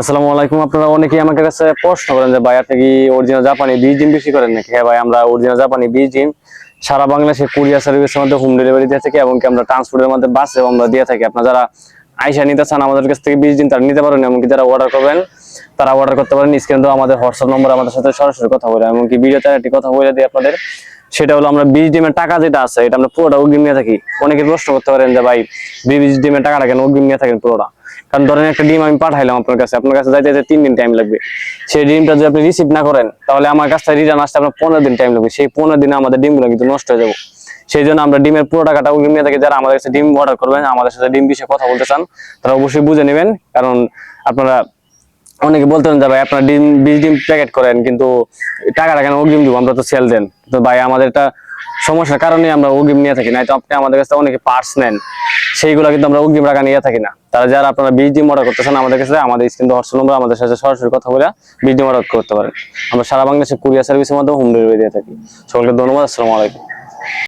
আসসালামু আলাইকুম। আপনারা অনেকেই আমাকে কাছে প্রশ্ন করেন যে, ভাই, আপনি অরিজিনাল জাপানি বীজ ডিম বেশি করেন নাকি? হ্যাঁ ভাই, আমরা অরিজিনাল জাপানি বীজ ডিম সারা বাংলাদেশে কুরিয়ার সার্ভিসের মধ্যে হোম ডেলিভারি দিয়ে থাকি এবং আমরা ট্রান্সপোর্টের মধ্যে বাসে আমরা দিয়ে থাকি। আপনারা যারা আইসা নিতে চান আমাদের কাছ থেকে বিশ দিন তারা নিতে পারেন, এমনকি যারা অর্ডার করবেন তারা অর্ডার করতে পারেন। স্ক্রিনে তো আমাদের হোয়াটসঅ্যাপ নম্বর আমাদের সাথে সরাসরি কথা বলে। এমনকি ভিডিওতে একটি কথা বলে দিই আপনাদের। সেটা হলো আমরা বীজ ডিমের টাকা যেটা আছে, এটা আমরা পুরোটা অগ্রিম নিয়ে থাকি। অনেকে প্রশ্ন করতে পারেন যে, ভাই বীজ ডিমের টাকাটা কেন অগ্রিম নিয়ে থাকেন পুরোটা? কারণ ধরেন একটা ডিম আমি পাঠাইলাম আপনার কাছে। আপনার কাছে যাইতে তিন দিন টাইম লাগবে। সেই ডিমটা যদি আপনি রিসিভ না করেন, তাহলে আমার কাছে রিটার্ন আসতে আপনার পনেরো দিন টাইম লাগবে। সেই পনেরো দিনে আমাদের ডিমগুলো কিন্তু নষ্ট হয়ে যাবে। সেই জন্য আমরা ডিমের পুরো টাকাটা অগ্রিম নিয়ে থাকি। যারা আমাদের কাছে ডিম অর্ডার করবেন, আমাদের সাথে ডিম বিষয়ে কথা বলতে চান, তারা অবশ্যই বুঝে নেবেন। কারণ আপনারা অনেকে বলতেন যে, ভাই, আপনার ডিম, বিশ ডিম প্যাকেট করেন, কিন্তু টাকাটা কেন অগ্রিম দিব? আমরা তো সেল দেন। তো ভাই, আমাদের এটা সমস্যার কারণে আমরা অগ্রিম নিয়ে থাকি না। তো আপনি আমাদের কাছে অনেকে পার্টস নেন। সেইগুলো কিন্তু আমরা অগ্রিম টাকা নিয়ে থাকি না। তারা যারা আপনারা বিশ ডিম অর্ডার করতেছেন আমাদের কাছে, আমাদের স্ক্রিন হোয়াটসঅ্যাপ নম্বর আমাদের সাথে সরাসরি কথা বলে বিশ ডিম অর্ডার করতে পারেন। আমরা সারা বাংলাদেশে কুরিয়ার সার্ভিসের মাধ্যমে হোম ডেলিভারি দিয়ে থাকি। সকলকে ধন্যবাদ, আসসালামু আলাইকুম।